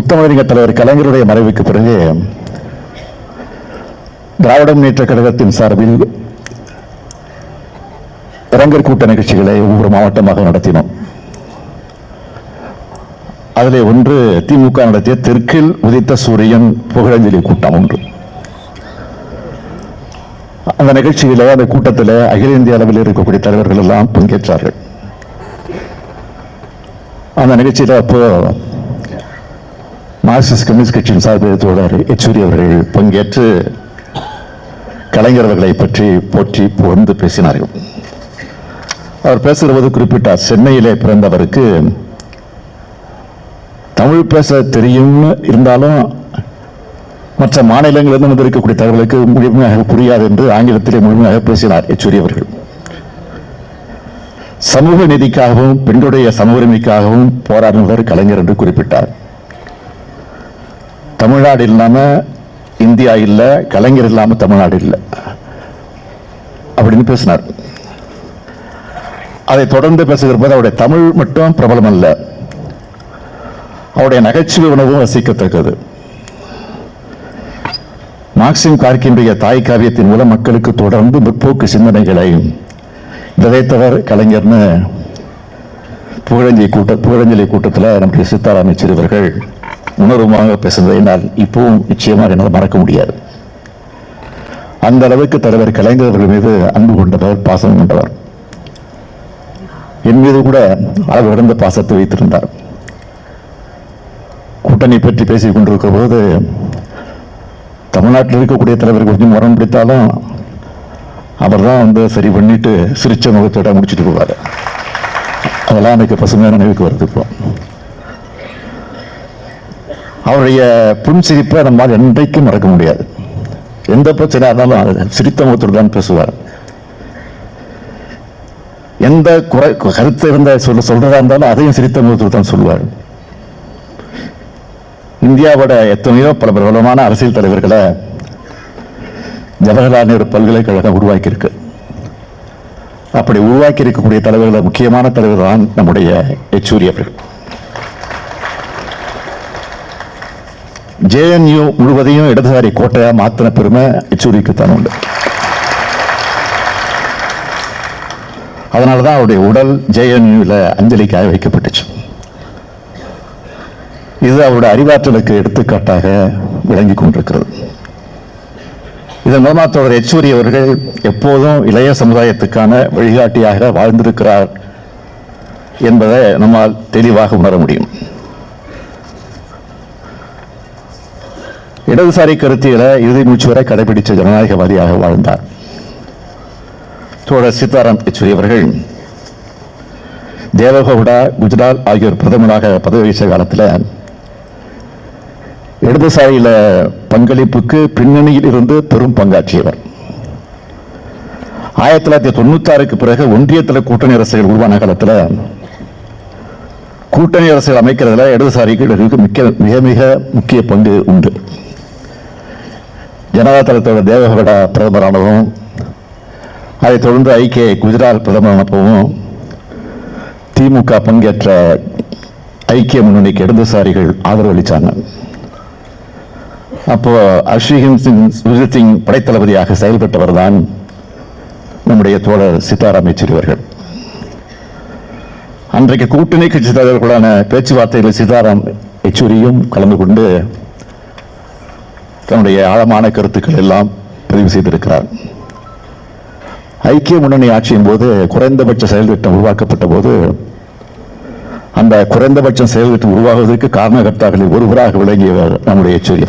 முத்தமிழறிஞர் தலைவர் கலைஞருடைய மறைவுக்கு பிறகு திராவிட முன்னேற்ற கழகத்தின் சார்பில் இரங்கல் கூட்ட நிகழ்ச்சிகளை ஒவ்வொரு மாவட்டமாக நடத்தினோம். அதில் ஒன்று திமுக நடத்திய தெற்கில் உதித்த சூரியன் புகழஞ்சலி கூட்டம் ஒன்று. அந்த நிகழ்ச்சியில் அந்த கூட்டத்தில் அகில இந்திய அளவில் இருக்கக்கூடிய தலைவர்கள் எல்லாம் பங்கேற்றார்கள். அந்த நிகழ்ச்சியில் அப்போ மார்க்சிஸ்ட் கம்யூனிஸ்ட் கட்சியின் சார்பில் தோழர் யெச்சூரி அவர்கள் பங்கேற்று கலைஞர் அவர்களை பற்றி போற்றி புகழ்ந்து பேசினார்கள். அவர் பேசுகிறபோது குறிப்பிட்டார் சென்னையிலே பிறந்தவருக்கு தமிழ் பேச தெரியும்னு இருந்தாலும் மற்ற மாநிலங்களிலிருந்து வந்திருக்கக்கூடிய தகவலுக்கு முழுமையாக புரியாது என்று ஆங்கிலத்திலே முழுமையாக பேசினார் யெச்சூரி அவர்கள். சமூக நீதிக்காகவும் பெண்களுடைய சம உரிமைக்காகவும் போராடினவர் கலைஞர் என்று குறிப்பிட்டார். தமிழ்நாடு இல்லாமல் இந்தியா இல்லை கலைஞர் இல்லாமல் தமிழ்நாடு இல்லை. அப்படின்னு பேசினார். அதை தொடர்ந்து பேசுகிற போது அவருடைய தமிழ் மட்டும் பிரபலம் அல்ல அவருடைய நகைச்சுவை உணவும் ரசிக்கத்தக்கது. மார்க்சிம் கார்க்கின்றைய தாய் காவியத்தின் மூலம் மக்களுக்கு தொடர்ந்து முற்போக்கு சிந்தனைகளை விதைத்தவர் கலைஞர்னு புகழஞ்சலி கூட்ட புகழஞ்சலி கூட்டத்தில் நம்முடைய சீதாராம் யெச்சூரி உணர்வுமாக பேசுவதை நான் இப்பவும் நிச்சயமாக என்னால் மறக்க முடியாது. அந்த அளவுக்கு தலைவர் கலைஞர் அவர்கள் மீது அன்பு கொண்டவர் பாசம் கொண்டவர். என் மீது கூட அளவு கடந்த பாசத்தை வைத்திருந்தார். கூட்டணி பற்றி பேசிக் கொண்டிருக்கிற போது தமிழ்நாட்டில் இருக்கக்கூடிய தலைவர் கொஞ்சம் முரண் பிடித்தாலும் அவர் தான் வந்து சரி பண்ணிட்டு சிரிச்ச முகத்தோட முடிச்சுட்டு போவார். அதெல்லாம் எனக்கு பசுமையான நினைவுக்கு வருது இப்போ. அவருடைய புன்சிரிப்பை நம்மால் என்றைக்கும் மறக்க முடியாது. எந்த பிரச்சனையாக இருந்தாலும் அது சிரித்த முகத்தோடு தான் பேசுவார். எந்த குறை கருத்து இருந்த சொல்ல சொல்கிறதா இருந்தாலும் அதையும் சிரித்த முகத்தோடு தான் சொல்லுவார் இந்தியாவோட எத்தனையோ பல பிரபலமான அரசியல் தலைவர்களை ஜவஹர்லால் நேரு பல்கலைக்கழகம் உருவாக்கியிருக்கு. அப்படி உருவாக்கி இருக்கக்கூடிய தலைவர்கள் முக்கியமான தலைவர் தான் நம்முடைய யெச்சூரி அவர்கள். ஜேஎன்யூ முழுவதையும் இடதுசாரி கோட்டையாக மாற்றின பெருமை யெச்சூரிக்கு உண்டு அதனால தான் அவருடைய உடல் ஜேஎன்யூவில் அஞ்சலிக்காக வைக்கப்பட்டுச்சு. இது அவருடைய அறிவாற்றலுக்கு எடுத்துக்காட்டாக விளங்கி கொண்டிருக்கிறது. இதன் மூலமாக தொடர் யெச்சூரி அவர்கள் எப்போதும் இளைய சமுதாயத்துக்கான வழிகாட்டியாக வாழ்ந்திருக்கிறார் என்பதை நம்மால் தெளிவாக உணர முடியும். இடதுசாரி கருத்தியலை இறுதி மூச்சு வரை கடைபிடித்த ஜனநாயகவாதியாக வாழ்ந்தார். தோழர் சீதாராம் யெச்சூரி அவர்கள் தேவகவுடா குஜராத் ஆகியோர் பிரதமராக பதவி வகித்த காலத்தில் இடதுசாரியில் பங்களிப்புக்கு பின்னணியில் இருந்து பெரும் பங்காற்றியவர். ஆயிரத்தி தொள்ளாயிரத்தி தொண்ணூத்தாறுக்கு பிறகு ஒன்றியத்தில் கூட்டணி அரசுகள் உருவான காலத்தில் கூட்டணி அரசுகள் அமைக்கிறதுல இடதுசாரிகளுக்கு மிக்க மிக மிக முக்கிய பங்கு உண்டு. ஜனதா தளத்தோட தேவகவுடா பிரதமரானதும் அதைத் தொடர்ந்து ஐக்கிய குஜராத் பிரதமரானப்பவும் திமுக பங்கேற்ற ஐக்கிய முன்னணிக்கு இடதுசாரிகள் ஆதரவு அளித்தாங்க அப்போ அஸ்ரீஹிம் சிங் சுஜித் சிங் படைத்தளபதியாக செயல்பட்டவர் தான் நம்முடைய தோழர் சீதாராம் யெச்சூரி அவர்கள். அன்றைக்கு கூட்டணி கட்சி தலைவர்களான பேச்சுவார்த்தைகளில் சீதாராம் யெச்சூரியும் கலந்து கொண்டு தன்னுடைய ஆழமான கருத்துக்கள் எல்லாம் பதிவு செய்திருக்கிறார். ஐக்கிய முன்னணி ஆட்சியின் போது குறைந்தபட்ச செயல் திட்டம் உருவாக்கப்பட்ட போது அந்த குறைந்தபட்சம் செயல் திட்டம் உருவாகுவதற்கு காரணகர்த்தாக்களில் ஒருவராக விளங்கியவர் நம்முடைய யெச்சூரி